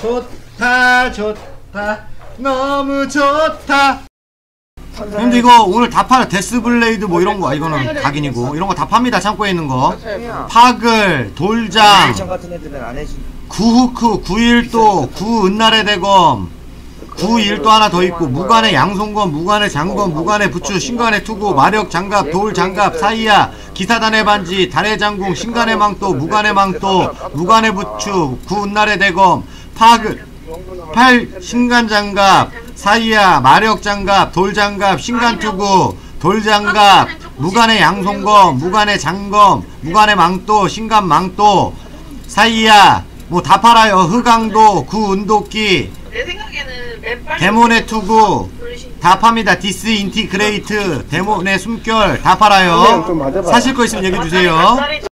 좋다 좋다. 너무 좋다. 근데 이거 오늘 다 팔아. 데스블레이드 뭐 이런 거 아, 이거는 각인이고. 이런 거 다 팝니다 창고에 있는 거. 파글 돌장. 구후크 구일도 구은날의 대검. 구일도 하나 더 있고 무관의 양손검 무관의 장검 무관의 부추 신관의 투구 마력 장갑 돌 장갑 사이야 기사단의 반지 달의 장궁 신관의 망토 무관의 망토 무관의 부추 구은날의 대검 파글 팔 신간 장갑 사이야 마력 장갑 돌 장갑 신간 투구 돌 장갑 무관의 양손검 무관의 장검 무관의 망토 신간 망토 사이야 뭐 다 팔아요. 흑강도 구운도끼 데몬의 투구 다 팝니다. 디스 인티그레이트 데몬의 숨결 다 팔아요. 사실 거 있으면 얘기해 주세요